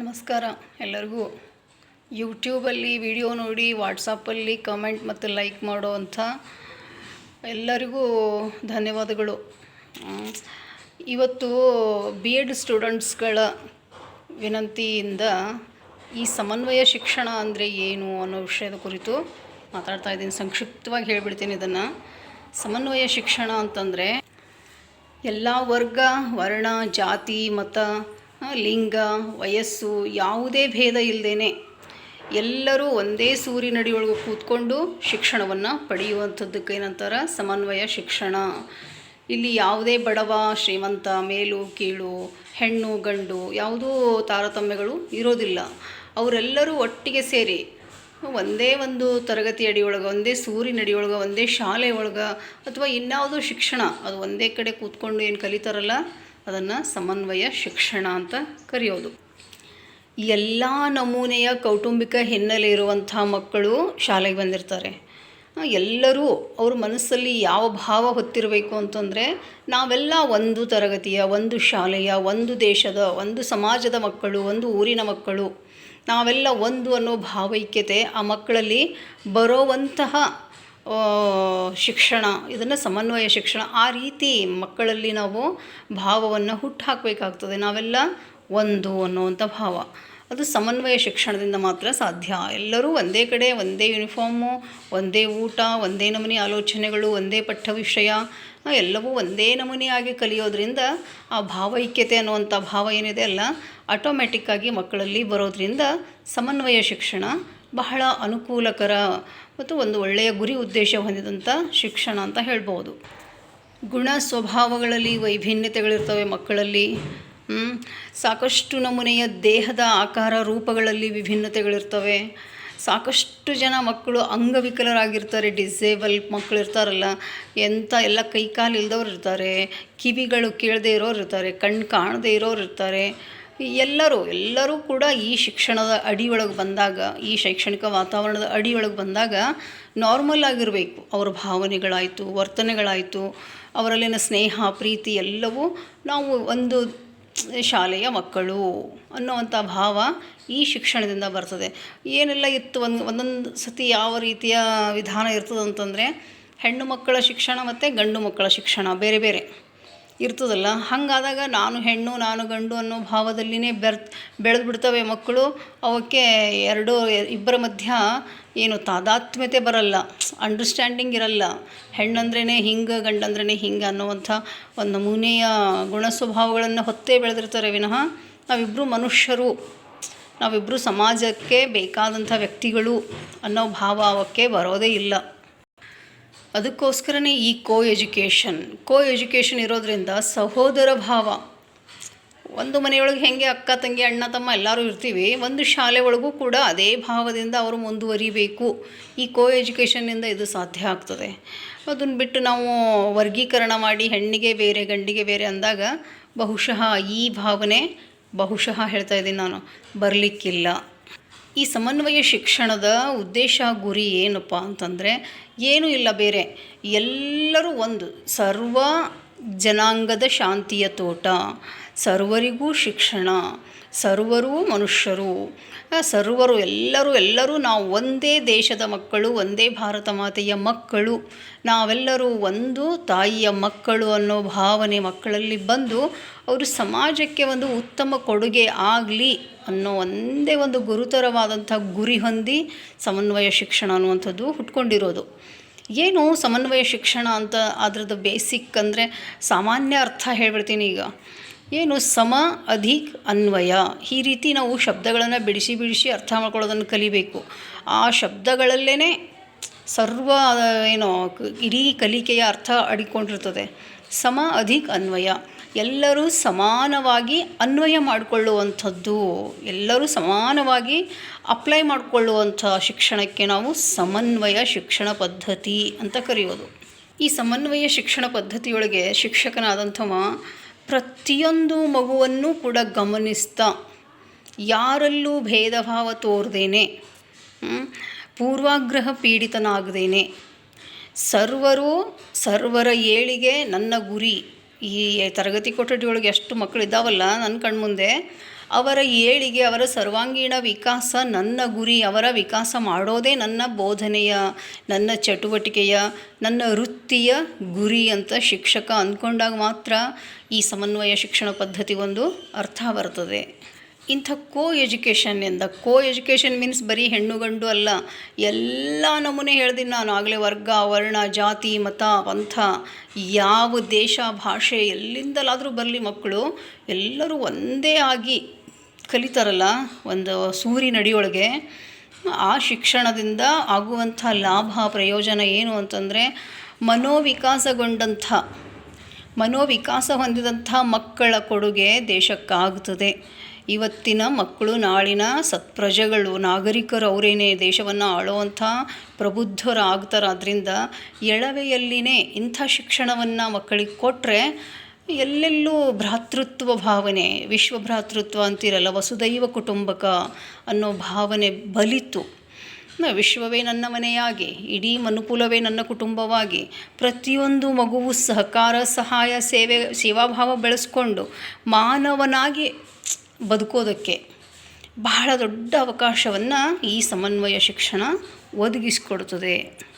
ನಮಸ್ಕಾರ ಎಲ್ಲರಿಗೂ. ಯೂಟ್ಯೂಬಲ್ಲಿ ವಿಡಿಯೋ ನೋಡಿ ವಾಟ್ಸಪ್ಪಲ್ಲಿ ಕಮೆಂಟ್ ಮತ್ತು ಲೈಕ್ ಮಾಡೋ ಅಂಥ ಎಲ್ಲರಿಗೂ ಧನ್ಯವಾದಗಳು. ಇವತ್ತು ಬಿ ಎಡ್ ಸ್ಟೂಡೆಂಟ್ಸ್ಗಳ ವಿನಂತಿಯಿಂದ ಈ ಸಮನ್ವಯ ಶಿಕ್ಷಣ ಅಂದರೆ ಏನು ಅನ್ನೋ ವಿಷಯದ ಕುರಿತು ಮಾತಾಡ್ತಾ ಇದ್ದೀನಿ. ಸಂಕ್ಷಿಪ್ತವಾಗಿ ಹೇಳಿಬಿಡ್ತೀನಿ ಇದನ್ನು. ಸಮನ್ವಯ ಶಿಕ್ಷಣ ಅಂತಂದರೆ ಎಲ್ಲ ವರ್ಗ, ವರ್ಣ, ಜಾತಿ, ಮತ ಲಿಂಗ, ವಯಸ್ಸು ಯಾವುದೇ ಭೇದ ಇಲ್ಲದೇನೆ ಎಲ್ಲರೂ ಒಂದೇ ಸೂರಿನಡಿಯೊಳಗೆ ಕೂತ್ಕೊಂಡು ಶಿಕ್ಷಣವನ್ನು ಪಡೆಯುವಂಥದ್ದಕ್ಕೆ ಏನಂತಾರ? ಸಮನ್ವಯ ಶಿಕ್ಷಣ. ಇಲ್ಲಿ ಯಾವುದೇ ಬಡವ, ಶ್ರೀಮಂತ, ಮೇಲು, ಕೀಳು, ಹೆಣ್ಣು, ಗಂಡು ಯಾವುದೂ ತಾರತಮ್ಯಗಳು ಇರೋದಿಲ್ಲ. ಅವರೆಲ್ಲರೂ ಒಟ್ಟಿಗೆ ಸೇರಿ ಒಂದೇ ಒಂದು ತರಗತಿ ಅಡಿಯೊಳಗೆ, ಒಂದೇ ಸೂರಿನ ಅಡಿಯೊಳಗೆ ಒಂದೇ ಶಾಲೆ ಒಳಗೆ ಅಥವಾ ಇನ್ಯಾವುದೋ ಶಿಕ್ಷಣ, ಅದು ಒಂದೇ ಕಡೆ ಕೂತ್ಕೊಂಡು ಏನು ಕಲಿತಾರಲ್ಲ ಅದನ್ನು ಸಮನ್ವಯ ಶಿಕ್ಷಣ ಅಂತ ಕರೆಯೋದು. ಎಲ್ಲ ನಮೂನೆಯ ಕೌಟುಂಬಿಕ ಹಿನ್ನೆಲೆ ಇರುವಂಥ ಮಕ್ಕಳು ಶಾಲೆಗೆ ಬಂದಿರ್ತಾರೆ. ಎಲ್ಲರೂ ಅವ್ರ ಮನಸ್ಸಲ್ಲಿ ಯಾವ ಭಾವ ಹೊತ್ತಿರಬೇಕು ಅಂತಂದರೆ ನಾವೆಲ್ಲ ಒಂದು ತರಗತಿಯ, ಒಂದು ಶಾಲೆಯ, ಒಂದು ದೇಶದ, ಒಂದು ಸಮಾಜದ ಮಕ್ಕಳು, ಒಂದು ಊರಿನ ಮಕ್ಕಳು, ನಾವೆಲ್ಲ ಒಂದು ಅನ್ನೋ ಭಾವೈಕ್ಯತೆ ಆ ಮಕ್ಕಳಲ್ಲಿ ಬರೋವಂತಹ ಶಿಕ್ಷಣ, ಇದನ್ನು ಸಮನ್ವಯ ಶಿಕ್ಷಣ, ಆ ರೀತಿ ಮಕ್ಕಳಲ್ಲಿ ನಾವು ಭಾವವನ್ನು ಹುಟ್ಟುಹಾಕಬೇಕಾಗ್ತದೆ ನಾವೆಲ್ಲ ಒಂದು ಅನ್ನುವಂಥ ಭಾವ. ಅದು ಸಮನ್ವಯ ಶಿಕ್ಷಣದಿಂದ ಮಾತ್ರ ಸಾಧ್ಯ. ಎಲ್ಲರೂ ಒಂದೇ ಕಡೆ, ಒಂದೇ ಯೂನಿಫಾರ್ಮು ಒಂದೇ ಊಟ, ಒಂದೇ ನಮೂನಿ ಆಲೋಚನೆಗಳು, ಒಂದೇ ಪಠ್ಯ ವಿಷಯ ಎಲ್ಲವೂ ಒಂದೇ ನಮೂನಿಯಾಗಿ ಕಲಿಯೋದ್ರಿಂದ ಆ ಭಾವೈಕ್ಯತೆ ಅನ್ನುವಂಥ ಭಾವ ಏನಿದೆ ಅಲ್ಲ ಆಟೋಮ್ಯಾಟಿಕ್ಕಾಗಿ ಮಕ್ಕಳಲ್ಲಿ ಬರೋದ್ರಿಂದ ಸಮನ್ವಯ ಶಿಕ್ಷಣ ಬಹಳ ಅನುಕೂಲಕರ ಮತ್ತು ಒಂದು ಒಳ್ಳೆಯ ಗುರಿ ಉದ್ದೇಶ ಹೊಂದಿದಂಥ ಶಿಕ್ಷಣ ಅಂತ ಹೇಳ್ಬೋದು. ಗುಣ ಸ್ವಭಾವಗಳಲ್ಲಿ ವೈಭಿನ್ಯತೆಗಳಿರ್ತವೆ ಮಕ್ಕಳಲ್ಲಿ. ಸಾಕಷ್ಟು ನಮೂನೆಯ ದೇಹದ ಆಕಾರ ರೂಪಗಳಲ್ಲಿ ವಿಭಿನ್ನತೆಗಳಿರ್ತವೆ. ಸಾಕಷ್ಟು ಜನ ಮಕ್ಕಳು ಅಂಗವಿಕಲರಾಗಿರ್ತಾರೆ ಡಿಸೇಬಲ್ ಮಕ್ಕಳು ಇರ್ತಾರಲ್ಲ ಎಂಥ ಎಲ್ಲ ಕೈಕಾಲು ಇಲ್ದವ್ರು ಇರ್ತಾರೆ ಕಿವಿಗಳು ಕೇಳದೇ ಇರೋರು ಇರ್ತಾರೆ ಕಣ್ಣು ಕಾಣದೇ ಇರೋರು ಇರ್ತಾರೆ ಎಲ್ಲರೂ ಎಲ್ಲರೂ ಕೂಡ ಈ ಶಿಕ್ಷಣದ ಅಡಿಯೊಳಗೆ ಬಂದಾಗ, ಈ ಶೈಕ್ಷಣಿಕ ವಾತಾವರಣದ ಅಡಿಯೊಳಗೆ ಬಂದಾಗ ನಾರ್ಮಲ್ ಆಗಿರಬೇಕು. ಅವರ ಭಾವನೆಗಳಾಯಿತು, ವರ್ತನೆಗಳಾಯಿತು, ಅವರಲ್ಲಿನ ಸ್ನೇಹ, ಪ್ರೀತಿ ಎಲ್ಲವೂ ನಾವು ಒಂದು ಶಾಲೆಯ ಮಕ್ಕಳು ಅನ್ನುವಂಥ ಭಾವ ಈ ಶಿಕ್ಷಣದಿಂದ ಬರ್ತದೆ. ಏನೆಲ್ಲ ಇತ್ತು ಒಂದು, ಒಂದೊಂದು ಸತಿ ಯಾವ ರೀತಿಯ ವಿಧಾನ ಇರ್ತದೆ ಅಂತಂದರೆ ಹೆಣ್ಣು ಮಕ್ಕಳ ಶಿಕ್ಷಣ ಮತ್ತು ಗಂಡು ಮಕ್ಕಳ ಶಿಕ್ಷಣ, ಬೇರೆ ಬೇರೆ. ಇರ್ತದಲ್ಲ? ಹಾಗಾದಾಗ ನಾನು ಹೆಣ್ಣು, ನಾನು ಗಂಡು ಅನ್ನೋ ಭಾವದಲ್ಲಿನೇ ಬೆರ್ ಬೆಳೆದು ಬಿಡ್ತವೆ ಮಕ್ಕಳು. ಅವಕ್ಕೆ ಎರಡು, ಇಬ್ಬರ ಮಧ್ಯ ಏನು ತಾದಾತ್ಮ್ಯತೆ ಬರಲ್ಲ. ಅಂಡರ್ಸ್ಟ್ಯಾಂಡಿಂಗ್ ಇರಲ್ಲ. ಹೆಣ್ಣಂದ್ರೇ ಹಿಂಗೆ ಗಂಡಂದ್ರೇ ಹಿಂಗೆ ಅನ್ನುವಂಥ ಒಂದು ನಮೂನೆಯ ಗುಣ ಸ್ವಭಾವಗಳನ್ನು ಹೊತ್ತೇ ಬೆಳೆದಿರ್ತಾರೆ ವಿನಃ ನಾವಿಬ್ಬರು ಮನುಷ್ಯರು. ನಾವಿಬ್ಬರು ಸಮಾಜಕ್ಕೆ ಬೇಕಾದಂಥ ವ್ಯಕ್ತಿಗಳು ಅನ್ನೋ ಭಾವ ಅವಕ್ಕೆ ಬರೋದೇ ಇಲ್ಲ. ಅದಕ್ಕೋಸ್ಕರನೇ ಈ ಕೋ ಎಜುಕೇಷನ್ ಕೋ ಎಜುಕೇಷನ್ ಇರೋದ್ರಿಂದ ಸಹೋದರ ಭಾವ. ಒಂದು ಮನೆಯೊಳಗೆ ಹೆಂಗೆ ಅಕ್ಕ, ತಂಗಿ, ಅಣ್ಣ, ತಮ್ಮ ಎಲ್ಲರೂ ಇರ್ತೀವಿ, ಒಂದು ಶಾಲೆ ಒಳಗೂ ಕೂಡ ಅದೇ ಭಾವದಿಂದ ಅವರು ಮುಂದುವರಿಬೇಕು. ಈ ಕೋ ಎಜುಕೇಷನ್ನಿಂದ ಇದು ಸಾಧ್ಯ ಆಗ್ತದೆ. ಅದನ್ನು ಬಿಟ್ಟು ನಾವು ವರ್ಗೀಕರಣ ಮಾಡಿ ಹೆಣ್ಣಿಗೆ ಬೇರೆ, ಗಂಡಿಗೆ ಬೇರೆ ಅಂದಾಗ ಬಹುಶಃ ಈ ಭಾವನೆ, ಬಹುಶಃ ಹೇಳ್ತಾ ಇದ್ದೀನಿ ನಾನು, ಬರಲಿಕ್ಕಿಲ್ಲ. ಈ ಸಮನ್ವಯ ಶಿಕ್ಷಣದ ಉದ್ದೇಶ ಗುರಿ ಏನಪ್ಪ ಅಂತಂದರೆ ಏನೂ ಇಲ್ಲ ಬೇರೆ. ಎಲ್ಲರೂ ಒಂದು ಸರ್ವ ಜನಾಂಗದ ಶಾಂತಿಯ ತೋಟ, ಸರ್ವರಿಗೂ ಶಿಕ್ಷಣ, ಸರ್ವರೂ ಮನುಷ್ಯರು ಸರ್ವರು ಎಲ್ಲರೂ ಎಲ್ಲರೂ ನಾವು ಒಂದೇ ದೇಶದ ಮಕ್ಕಳು, ಒಂದೇ ಭಾರತ ಮಾತೆಯ ಮಕ್ಕಳು, ನಾವೆಲ್ಲರೂ ಒಂದು ತಾಯಿಯ ಮಕ್ಕಳು ಅನ್ನೋ ಭಾವನೆ ಮಕ್ಕಳಲ್ಲಿ ಬಂದು ಅವರು ಸಮಾಜಕ್ಕೆ ಒಂದು ಉತ್ತಮ ಕೊಡುಗೆ ಆಗಲಿ ಅನ್ನೋ ಒಂದೇ ಒಂದು ಗುರುತರವಾದಂಥ ಗುರಿ ಹೊಂದಿ ಸಮನ್ವಯ ಶಿಕ್ಷಣ ಅನ್ನುವಂಥದ್ದು ಹುಟ್ಕೊಂಡಿರೋದು. ಏನು ಸಮನ್ವಯ ಶಿಕ್ಷಣ ಅಂತ ಅದ್ರದ್ದು ಬೇಸಿಕ್ ಅಂದರೆ ಸಾಮಾನ್ಯ ಅರ್ಥ ಹೇಳ್ಬಿಡ್ತೀನಿ ಈಗ. ಏನು ಸಮ ಅಧಿಕ್ ಅನ್ವಯ. ಈ ರೀತಿ ನಾವು ಶಬ್ದಗಳನ್ನು ಬಿಡಿಸಿ ಬಿಡಿಸಿ ಅರ್ಥ ಮಾಡ್ಕೊಳ್ಳೋದನ್ನು ಕಲಿಬೇಕು. ಆ ಶಬ್ದಗಳಲ್ಲೇ ಸರ್ವ, ಏನು, ಇಡೀ ಕಲಿಕೆಯ ಅರ್ಥ ಅಡಿಕೊಂಡಿರ್ತದೆ. ಸಮ ಅಧಿಕ್ ಅನ್ವಯ. ಎಲ್ಲರೂ ಸಮಾನವಾಗಿ ಅನ್ವಯ ಮಾಡಿಕೊಳ್ಳುವಂಥದ್ದು, ಎಲ್ಲರೂ ಸಮಾನವಾಗಿ ಅಪ್ಲೈ ಮಾಡಿಕೊಳ್ಳುವಂಥ ಶಿಕ್ಷಣಕ್ಕೆ ನಾವು ಸಮನ್ವಯ ಶಿಕ್ಷಣ ಪದ್ಧತಿ ಅಂತ ಕರೆಯೋದು. ಈ ಸಮನ್ವಯ ಶಿಕ್ಷಣ ಪದ್ಧತಿಯೊಳಗೆ ಶಿಕ್ಷಕನಾದಂಥವ ಪ್ರತಿಯೊಂದು ಮಗುವನ್ನು ಕೂಡ ಗಮನಿಸ್ತಾ, ಯಾರಲ್ಲೂ ಭೇದ ಭಾವ ತೋರ್ದೇನೆ ಪೂರ್ವಾಗ್ರಹ ಪೀಡಿತನಾಗದೇನೆ, ಸರ್ವರು ಸರ್ವರ ಏಳಿಗೆ ನನ್ನ ಗುರಿ. ಈ ತರಗತಿ ಕೊಠಡಿಯೊಳಗೆ ಎಷ್ಟು ಮಕ್ಕಳು ಇದ್ದಾವಲ್ಲ ನನ್ನ ಕಣ್ಮುಂದೆ, ಅವರ ಏಳಿಗೆ ಅವರ ಸರ್ವಾಂಗೀಣ ವಿಕಾಸ ನನ್ನ ಗುರಿ, ಅವರ ವಿಕಾಸ ಮಾಡೋದೇ ನನ್ನ ಬೋಧನೆಯ, ನನ್ನ ಚಟುವಟಿಕೆಯ, ನನ್ನ ವೃತ್ತಿಯ ಗುರಿ ಅಂತ ಶಿಕ್ಷಕ ಅಂದ್ಕೊಂಡಾಗ ಮಾತ್ರ ಈ ಸಮನ್ವಯ ಶಿಕ್ಷಣ ಪದ್ಧತಿ ಒಂದು ಅರ್ಥ ಬರ್ತದೆ. ಇಂಥ ಕೋ ಎಜುಕೇಷನ್ ಎಂದ ಕೋ ಎಜುಕೇಷನ್ ಮೀನ್ಸ್ ಬರೀ ಹೆಣ್ಣು ಗಂಡು ಅಲ್ಲ, ಎಲ್ಲ ನಮೂನೆ ಹೇಳ್ದೀನಿ ನಾನು, ಆಗಲೇ ವರ್ಗ, ವರ್ಣ, ಜಾತಿ, ಮತ, ಪಂಥ, ಯಾವ ದೇಶ, ಭಾಷೆ ಎಲ್ಲಿಂದಲಾದರೂ ಬರಲಿ ಮಕ್ಕಳು, ಎಲ್ಲರೂ ಒಂದೇ ಆಗಿ ಕಲಿತಾರಲ್ಲ ಒಂದು ಸೂರಿನಡಿಯೊಳಗೆ ಆ ಶಿಕ್ಷಣದಿಂದ ಆಗುವಂಥ ಲಾಭ, ಪ್ರಯೋಜನ ಏನು ಅಂತಂದರೆ ಮನೋವಿಕಾಸಗೊಂಡಂಥ, ಮನೋವಿಕಾಸ ಹೊಂದಿದಂಥ ಮಕ್ಕಳ ಕೊಡುಗೆ ದೇಶಕ್ಕಾಗ್ತದೆ. ಇವತ್ತಿನ ಮಕ್ಕಳು, ನಾಳಿನ ಸತ್ಪ್ರಜೆಗಳು, ನಾಗರಿಕರು ಅವರೇನೇ ದೇಶವನ್ನು ಆಳುವಂಥ ಪ್ರಬುದ್ಧರಾಗ್ತಾರೆ ಅದರಿಂದ ಎಳವೆಯಲ್ಲಿನೇ ಇಂಥ ಶಿಕ್ಷಣವನ್ನು ಮಕ್ಕಳಿಗೆ ಕೊಟ್ಟರೆ ಎಲ್ಲೆಲ್ಲೂ ಭ್ರಾತೃತ್ವ ಭಾವನೆ ವಿಶ್ವ ಭ್ರಾತೃತ್ವ ಅಂತಿರಲ್ಲ, ವಸುದೈವ ಕುಟುಂಬಕ ಅನ್ನೋ ಭಾವನೆ ಬಲಿತು. ವಿಶ್ವವೇ ನನ್ನ ಮನೆಯಾಗಿ, ಇಡೀ ಮನುಕುಲವೇ ನನ್ನ ಕುಟುಂಬವಾಗಿ, ಪ್ರತಿಯೊಂದು ಮಗುವು ಸಹಕಾರ, ಸಹಾಯ, ಸೇವೆ, ಸೇವಾಭಾವ ಬೆಳೆಸ್ಕೊಂಡು ಮಾನವನಾಗಿ ಬದುಕೋದಕ್ಕೆ ಬಹಳ ದೊಡ್ಡ ಅವಕಾಶವನ್ನು ಈ ಸಮನ್ವಯ ಶಿಕ್ಷಣ ಒದಗಿಸಿಕೊಡುತ್ತದೆ.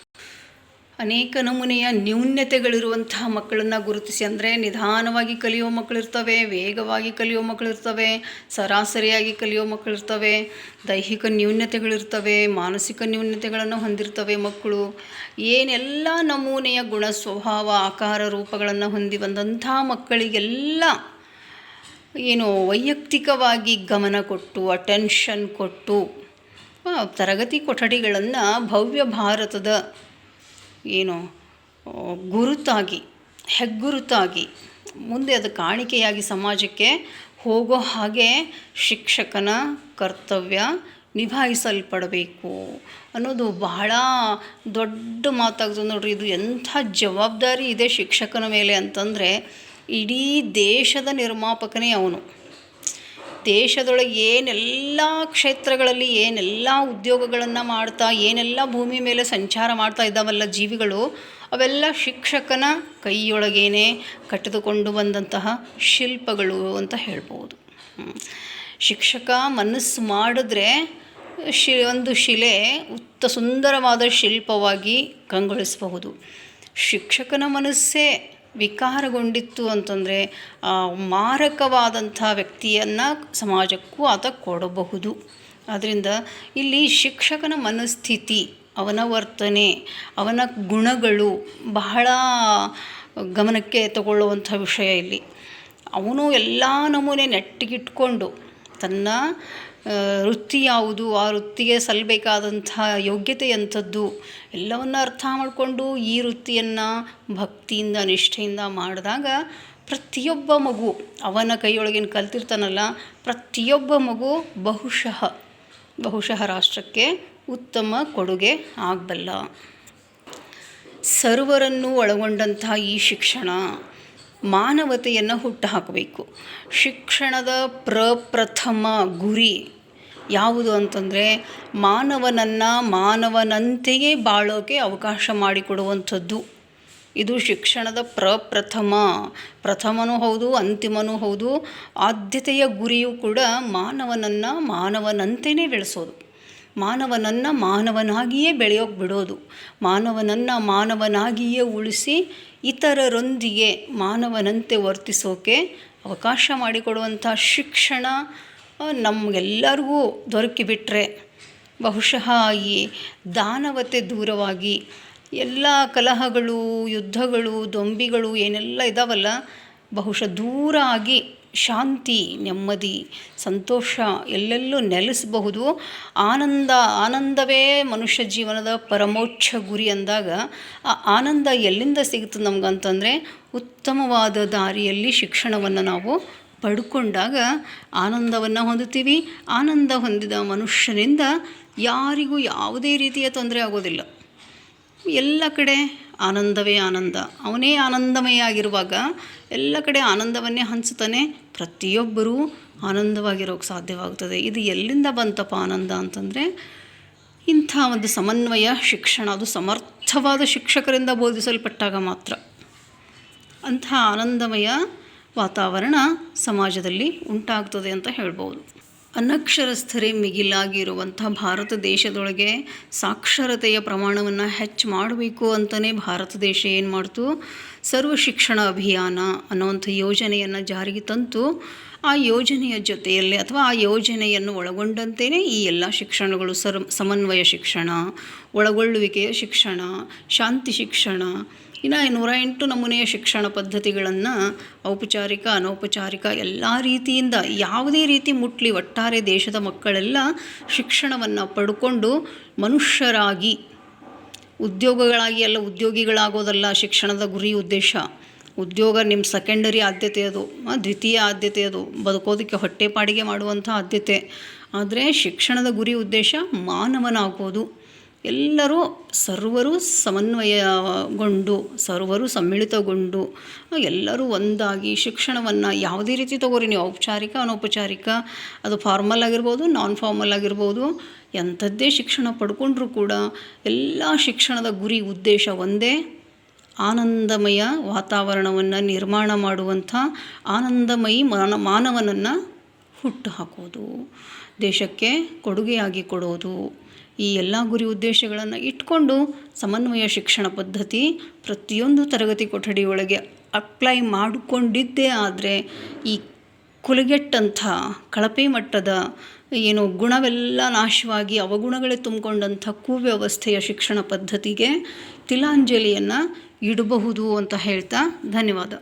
ಅನೇಕ ನಮೂನೆಯ ನ್ಯೂನ್ಯತೆಗಳಿರುವಂತಹ ಮಕ್ಕಳನ್ನು ಗುರುತಿಸಿ ಅಂದರೆ ನಿಧಾನವಾಗಿ ಕಲಿಯೋ ಮಕ್ಕಳಿರ್ತವೆ, ವೇಗವಾಗಿ ಕಲಿಯೋ ಮಕ್ಕಳಿರ್ತವೆ, ಸರಾಸರಿಯಾಗಿ ಕಲಿಯೋ ಮಕ್ಕಳಿರ್ತವೆ, ದೈಹಿಕ ನ್ಯೂನ್ಯತೆಗಳಿರ್ತವೆ ಮಾನಸಿಕ ನ್ಯೂನ್ಯತೆಗಳನ್ನು ಹೊಂದಿರ್ತವೆ ಮಕ್ಕಳು. ಏನೆಲ್ಲ ನಮೂನೆಯ ಗುಣ, ಸ್ವಭಾವ, ಆಕಾರ, ರೂಪಗಳನ್ನು ಹೊಂದಿ ಬಂದಂಥ ಮಕ್ಕಳಿಗೆಲ್ಲ ಏನು ವೈಯಕ್ತಿಕವಾಗಿ ಗಮನ ಕೊಟ್ಟು ಅಟೆನ್ಷನ್ ಕೊಟ್ಟು ತರಗತಿ ಕೊಠಡಿಗಳನ್ನು ಭವ್ಯ ಭಾರತದ ಏನು ಗುರುತಾಗಿ, ಹೆಗ್ಗುರುತಾಗಿ, ಮುಂದೆ ಅದು ಕಾಣಿಕೆಯಾಗಿ ಸಮಾಜಕ್ಕೆ ಹೋಗೋ ಹಾಗೆ ಶಿಕ್ಷಕನ ಕರ್ತವ್ಯ ನಿಭಾಯಿಸಲ್ಪಡಬೇಕು ಅನ್ನೋದು ಬಹಳ ದೊಡ್ಡ ಮಾತಾಗ್ತದೆ ನೋಡ್ರಿ. ಇದು ಎಂಥ ಜವಾಬ್ದಾರಿ ಇದೆ ಶಿಕ್ಷಕನ ಮೇಲೆ ಅಂತಂದರೆ ಇಡೀ ದೇಶದ ನಿರ್ಮಾಪಕನೇ ಅವನು. ದೇಶದೊಳಗೆ ಏನೆಲ್ಲ ಕ್ಷೇತ್ರಗಳಲ್ಲಿ ಏನೆಲ್ಲ ಉದ್ಯೋಗಗಳನ್ನು ಮಾಡ್ತಾ, ಏನೆಲ್ಲ ಭೂಮಿ ಮೇಲೆ ಸಂಚಾರ ಮಾಡ್ತಾ ಇದ್ದಾವಲ್ಲ ಜೀವಿಗಳು, ಅವೆಲ್ಲ ಶಿಕ್ಷಕನ ಕೈಯೊಳಗೇನೆ ಕಟ್ಟಿದುಕೊಂಡು ಬಂದಂತಹ ಶಿಲ್ಪಗಳು ಅಂತ ಹೇಳ್ಬೋದು. ಶಿಕ್ಷಕ ಮನಸ್ಸು ಮಾಡಿದ್ರೆ ಶಿ, ಒಂದು ಶಿಲೆ ಉತ್ತ ಸುಂದರವಾದ ಶಿಲ್ಪವಾಗಿ ಕಂಗೊಳಿಸಬಹುದು. ಶಿಕ್ಷಕನ ಮನಸ್ಸೇ ವಿಕಾರಗೊಂಡಿತ್ತು ಅಂತಂದರೆ ಮಾರಕವಾದಂಥ ವ್ಯಕ್ತಿಯನ್ನು ಸಮಾಜಕ್ಕೂ ಆತ ಕೊಡಬಹುದು. ಆದ್ದರಿಂದ ಇಲ್ಲಿ ಶಿಕ್ಷಕನ ಮನಸ್ಥಿತಿ, ಅವನ ವರ್ತನೆ, ಅವನ ಗುಣಗಳು ಬಹಳ ಗಮನಕ್ಕೆ ತಗೊಳ್ಳುವಂಥ ವಿಷಯ ಇಲ್ಲಿ. ಅವನು ಎಲ್ಲ ನಮೂನೆ ನೆಟ್ಟಿಗಿಟ್ಕೊಂಡು ತನ್ನ ವೃತ್ತಿ ಯಾವುದು? ಆ ವೃತ್ತಿಗೆ ಸಲ್ಲಬೇಕಾದಂಥ ಯೋಗ್ಯತೆ ಎಂಥದ್ದು? ಎಲ್ಲವನ್ನು ಅರ್ಥ ಮಾಡಿಕೊಂಡು ಈ ವೃತ್ತಿಯನ್ನು ಭಕ್ತಿಯಿಂದ, ನಿಷ್ಠೆಯಿಂದ ಮಾಡಿದಾಗ ಪ್ರತಿಯೊಬ್ಬ ಮಗು, ಅವನ ಕೈಯೊಳಗೇನು ಕಲ್ತಿರ್ತಾನಲ್ಲ, ಪ್ರತಿಯೊಬ್ಬ ಮಗು ಬಹುಶಃ ಬಹುಶಃ ರಾಷ್ಟ್ರಕ್ಕೆ ಉತ್ತಮ ಕೊಡುಗೆ ಆಗಬಲ್ಲ. ಸರ್ವರನ್ನು ಒಳಗೊಂಡಂಥ ಈ ಶಿಕ್ಷಣ ಮಾನವತೆಯನ್ನು ಹುಟ್ಟುಹಾಕಬೇಕು. ಶಿಕ್ಷಣದ ಪ್ರಪ್ರಥಮ ಗುರಿ ಯಾವುದು ಅಂತಂದರೆ ಮಾನವನನ್ನು ಮಾನವನಂತೆಯೇ ಬಾಳೋಕೆ ಅವಕಾಶ ಮಾಡಿಕೊಡುವಂಥದ್ದು. ಇದು ಶಿಕ್ಷಣದ ಪ್ರಪ್ರಥಮ. ಪ್ರಥಮನೂ ಹೌದು, ಅಂತಿಮನೂ ಹೌದು. ಆದ್ಯತೆಯ ಗುರಿಯೂ ಕೂಡ ಮಾನವನನ್ನು ಮಾನವನಂತೆಯೇ ಬೆಳೆಸೋದು. ಮಾನವನನ್ನು ಮಾನವನಾಗಿಯೇ ಬೆಳೆಯೋಕೆ ಬಿಡೋದು ಮಾನವನನ್ನು ಮಾನವನಾಗಿಯೇ ಉಳಿಸಿ ಇತರರೊಂದಿಗೆ ಮಾನವನಂತೆ ವರ್ತಿಸೋಕೆ ಅವಕಾಶ ಮಾಡಿಕೊಡುವಂಥ ಶಿಕ್ಷಣ ನಮಗೆಲ್ಲರಿಗೂ ದೊರಕಿಬಿಟ್ರೆ ಬಹುಶಃ ಈ ದಾನವತೆ ದೂರವಾಗಿ ಎಲ್ಲ ಕಲಹಗಳು, ಯುದ್ಧಗಳು, ದೊಂಬಿಗಳು ಏನೆಲ್ಲ ಇದ್ದಾವಲ್ಲ ಬಹುಶಃ ದೂರ ಆಗಿ ಶಾಂತಿ, ನೆಮ್ಮದಿ, ಸಂತೋಷ ಎಲ್ಲೆಲ್ಲೂ ನೆಲೆಸಬಹುದು. ಆನಂದ, ಆನಂದವೇ ಮನುಷ್ಯ ಜೀವನದ ಪರಮೋಚ್ಚ ಗುರಿ ಅಂದಾಗ ಆ ಆನಂದ ಎಲ್ಲಿಂದ ಸಿಗುತ್ತೆ ನಮಗಂತಂದರೆ ಉತ್ತಮವಾದ ದಾರಿಯಲ್ಲಿ ಶಿಕ್ಷಣವನ್ನು ನಾವು ಪಡ್ಕೊಂಡಾಗ ಆನಂದವನ್ನು ಹೊಂದುತ್ತೀವಿ. ಆನಂದ ಹೊಂದಿದ ಮನುಷ್ಯನಿಂದ ಯಾರಿಗೂ ಯಾವುದೇ ರೀತಿಯ ತೊಂದರೆ ಆಗೋದಿಲ್ಲ. ಎಲ್ಲ ಕಡೆ ಆನಂದವೇ ಆನಂದ. ಅವನೇ ಆನಂದಮಯ ಆಗಿರುವಾಗ ಎಲ್ಲ ಕಡೆ ಆನಂದವನ್ನೇ ಹಂಚುತ್ತಾನೆ ಪ್ರತಿಯೊಬ್ಬರೂ ಆನಂದವಾಗಿರೋಕ್ಕೆ ಸಾಧ್ಯವಾಗುತ್ತದೆ ಇದು ಎಲ್ಲಿಂದ ಬಂತಪ್ಪ ಆನಂದ ಅಂತಂದರೆ ಇಂಥ ಒಂದು ಸಮನ್ವಯ, ಶಿಕ್ಷಣ, ಅದು ಸಮರ್ಥವಾದ ಶಿಕ್ಷಕರಿಂದ ಬೋಧಿಸಲ್ಪಟ್ಟಾಗ ಮಾತ್ರ. ಅಂಥ ಆನಂದಮಯ ವಾತಾವರಣ ಸಮಾಜದಲ್ಲಿ ಉಂಟಾಗ್ತದೆ ಅಂತ ಹೇಳ್ಬೋದು ಅನಕ್ಷರಸ್ಥರೇ ಮಿಗಿಲಾಗಿರುವಂಥ ಭಾರತ ದೇಶದೊಳಗೆ ಸಾಕ್ಷರತೆಯ ಪ್ರಮಾಣವನ್ನು ಹೆಚ್ಚು ಮಾಡಬೇಕು ಅಂತಲೇ ಭಾರತ ದೇಶ ಏನು ಮಾಡ್ತು? ಸರ್ವ ಶಿಕ್ಷಣ ಅಭಿಯಾನ ಅನ್ನೋವಂಥ ಯೋಜನೆಯನ್ನು ಜಾರಿಗೆ ತಂತು. ಆ ಯೋಜನೆಯ ಜೊತೆಯಲ್ಲಿ ಅಥವಾ ಆ ಯೋಜನೆಯನ್ನು ಒಳಗೊಂಡಂತೆಯೇ ಈ ಎಲ್ಲ ಶಿಕ್ಷಣಗಳು ಸರ್, ಸಮನ್ವಯ ಶಿಕ್ಷಣ, ಒಳಗೊಳ್ಳುವಿಕೆಯ ಶಿಕ್ಷಣ, ಶಾಂತಿ ಶಿಕ್ಷಣ ಇನ್ನು ನೂರ ಎಂಟು ನಮೂನೆಯ ಶಿಕ್ಷಣ ಪದ್ಧತಿಗಳನ್ನು ಔಪಚಾರಿಕ, ಅನೌಪಚಾರಿಕ ಎಲ್ಲ ರೀತಿಯಿಂದ ಯಾವುದೇ ರೀತಿ ಮುಟ್ಲಿ ಒಟ್ಟಾರೆ ದೇಶದ ಮಕ್ಕಳೆಲ್ಲ ಶಿಕ್ಷಣವನ್ನು ಪಡ್ಕೊಂಡು ಮನುಷ್ಯರಾಗಿ, ಉದ್ಯೋಗಗಳಾಗಿ ಎಲ್ಲ ಉದ್ಯೋಗಿಗಳಾಗೋದಲ್ಲ ಶಿಕ್ಷಣದ ಗುರಿ ಉದ್ದೇಶ. ಉದ್ಯೋಗ ನಿಮ್ಮ ಸೆಕೆಂಡರಿ ಆದ್ಯತೆ ಅದು ದ್ವಿತೀಯ ಆದ್ಯತೆ ಅದು, ಬದುಕೋದಕ್ಕೆ ಹೊಟ್ಟೆಪಾಡಿಗೆ ಮಾಡುವಂಥ ಆದ್ಯತೆ. ಆದರೆ ಶಿಕ್ಷಣದ ಗುರಿ ಉದ್ದೇಶ ಮಾನವನಾಗೋದು ಎಲ್ಲರೂ ಸರ್ವರು ಸಮನ್ವಯಗೊಂಡು, ಸರ್ವರು ಸಮ್ಮಿಳಿತಗೊಂಡು, ಎಲ್ಲರೂ ಒಂದಾಗಿ ಶಿಕ್ಷಣವನ್ನು ಯಾವುದೇ ರೀತಿ ತಗೋರಿ ನೀವು, ಔಪಚಾರಿಕ, ಅನೌಪಚಾರಿಕ, ಅದು ಫಾರ್ಮಲ್ ಆಗಿರ್ಬೋದು ನಾನ್ ಫಾರ್ಮಲ್ ಆಗಿರ್ಬೋದು, ಎಂಥದ್ದೇ ಶಿಕ್ಷಣ ಪಡ್ಕೊಂಡ್ರೂ ಕೂಡ ಎಲ್ಲ ಶಿಕ್ಷಣದ ಗುರಿ, ಉದ್ದೇಶ ಒಂದೇ. ಆನಂದಮಯ ವಾತಾವರಣವನ್ನು ನಿರ್ಮಾಣ ಮಾಡುವಂಥ ಆನಂದಮಯಿ ಮಾನ, ಮಾನವನನ್ನು ಹುಟ್ಟು ಹಾಕೋದು, ದೇಶಕ್ಕೆ ಕೊಡುಗೆಯಾಗಿ ಕೊಡೋದು. ಈ ಎಲ್ಲ ಗುರಿ ಉದ್ದೇಶಗಳನ್ನು ಇಟ್ಕೊಂಡು ಸಮನ್ವಯ ಶಿಕ್ಷಣ ಪದ್ಧತಿ ಪ್ರತಿಯೊಂದು ತರಗತಿ ಕೊಠಡಿಯೊಳಗೆ ಅಪ್ಲೈ ಮಾಡಿಕೊಂಡಿದ್ದೇ ಆದರೆ ಈ ಕುಲಗೆಟ್ಟಂಥ ಕಳಪೆ ಮಟ್ಟದ ಏನು ಗುಣವೆಲ್ಲ ನಾಶವಾಗಿ ಅವಗುಣಗಳೇ ತುಂಬಿಕೊಂಡಂಥ ಕುವ್ಯವಸ್ಥೆಯ ಶಿಕ್ಷಣ ಪದ್ಧತಿಗೆ ತಿಲಾಂಜಲಿಯನ್ನು ಇಡಬಹುದು ಅಂತ ಹೇಳ್ತಾ ಧನ್ಯವಾದ.